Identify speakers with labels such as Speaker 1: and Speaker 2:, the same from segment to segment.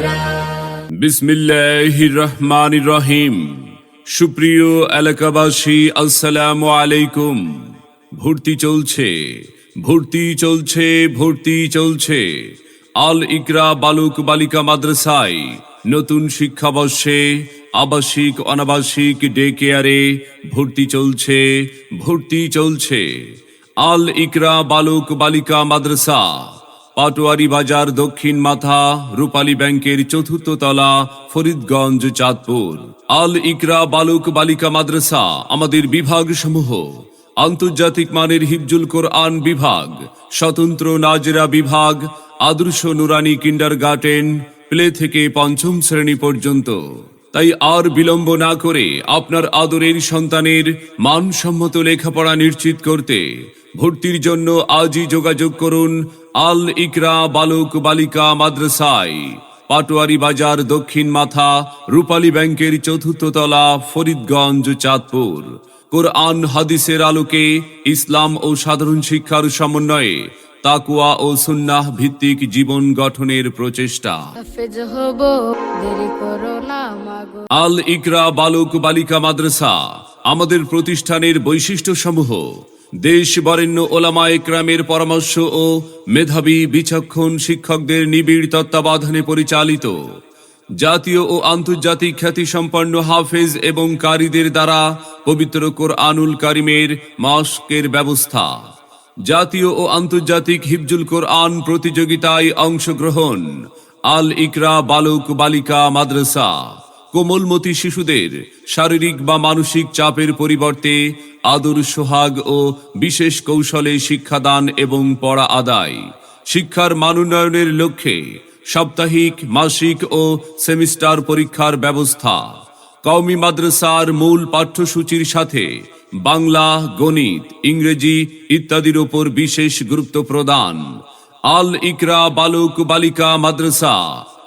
Speaker 1: সেরা
Speaker 2: বিসমিল্লাহির রহমানির রহিম সুপ্রিয় এলাকাবাসী, আসসালামু আলাইকুম। ভর্তি চলছে ভর্তি চলছে ভর্তি চলছে। আল ইকরা বালক বালিকা মাদ্রাসায় নতুন শিক্ষাবর্ষে আবাসিক, অনাবাসিক ডে কেয়ারে ভর্তি চলছে ভর্তি চলছে। আল ইকরা বালুক বালিকা মাদ্রাসা। পাটোয়ারি বাজার দক্ষিণ মাথা, রূপালী ব্যাংকের চতুর্থ তলা, ফরিদগঞ্জ, চাঁদপুর। আল ইকরা বালুক বালিকা মাদ্রাসা, আমাদের বিভাগ সমূহ আন্তর্জাতিক মানের হিফজুল কোরআন বিভাগ, স্বতন্ত্র নাজরা বিভাগ, আদর্শ নুরানি কিন্ডার গার্ডেন প্লে থেকে পঞ্চম শ্রেণি পর্যন্ত। তাই আর বিলম্ব না করে আপনার আদরের সন্তানের মানসম্মত লেখাপড়া নিশ্চিত করতে ভর্তির জন্য আজই যোগাযোগ করুন আল ইকরা বালক বালিকা মাদ্রাসায়। পাটোয়ারি বাজার দক্ষিণ মাথা রূপালী ব্যাংকের চতুর্থ তলা ফরিদগঞ্জ চাঁদপুর। কোরআন হাদিসের আলোকে ইসলাম ও সাধারণ শিক্ষার সমন্বয়ে তাকুয়া ও সুন্নাহ ভিত্তিক জীবন গঠনের প্রচেষ্টা। আল ইকরা বালক বালিকা মাদ্রাসা আমাদের প্রতিষ্ঠানের বৈশিষ্ট্য সমূহ দেশ বরেণ্য ওলামা পরামর্শ ও মেধাবী, বিচক্ষণ শিক্ষকদের নিবিড় তত্ত্বাবধানে পরিচালিত। জাতীয় ও আন্তর্জাতিক খ্যাতিসম্পন্ন হাফেজ এবং কারীদের দ্বারা পবিত্র কোরআনুল কারিমের মাস্কের ব্যবস্থা। জাতীয় ও আন্তর্জাতিক হিফজুল কোরআন প্রতিযোগিতায় অংশগ্রহণ। আল ইকরা বালক বালিকা মাদ্রাসা। কোমলমতি শিশুদের শারীরিক বা মানসিক চাপের পরিবর্তে আদর, সোহাগ ও বিশেষ কৌশলে শিক্ষাদান এবং পড়া আদায়। শিক্ষার মানোন্নয়নের লক্ষ্যে সাপ্তাহিক, মাসিক ও সেমিস্টার পরীক্ষার ব্যবস্থা। কওমি মাদ্রাসার মূল পাঠ্যসূচির সাথে বাংলা, গণিত, ইংরেজি ইত্যাদির ওপর বিশেষ গুরুত্ব প্রদান। আল ইকরা বালক বালিকা মাদ্রাসা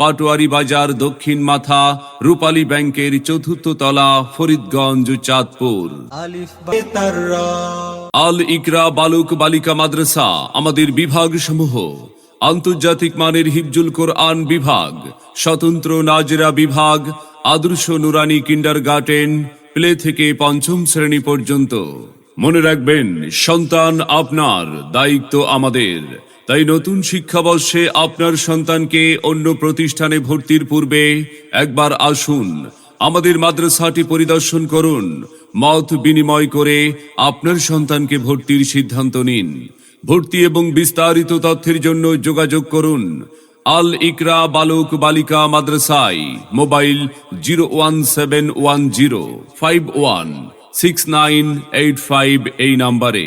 Speaker 2: পাটোয়ারি বাজার দক্ষিণ মাথা রূপালী ব্যাংকের চতুর্থ তলা ফরিদগঞ্জ চাঁদপুর। আল ইকরা বালক বালিকা মাদ্রাসা আমাদের বিভাগ সমূহ আন্তর্জাতিক মানের হিফজুল কোরআন বিভাগ স্বতন্ত্র নাজরা বিভাগ আদর্শ নুরানি কিন্ডার গার্ডেন প্লে থেকে পঞ্চম শ্রেণি পর্যন্ত। মনে রাখবেন সন্তান আপনার দায়িত্ব আমাদের। তাই নতুন শিক্ষাবর্ষে আপনার সন্তানকে অন্য প্রতিষ্ঠানে ভর্তির পূর্বে একবার আসুন। আমাদের মাদ্রাসাটি পরিদর্শন করুন। মত বিনিময় করে আপনার সন্তানকে ভর্তির সিদ্ধান্ত নিন। ভর্তি এবং বিস্তারিত তথ্যের জন্য যোগাযোগ করুন। আল ইকরা বালক বালিকা মাদ্রাসায়। Mobile zero one seven one zero five one six nine eight five এই নাম্বারে।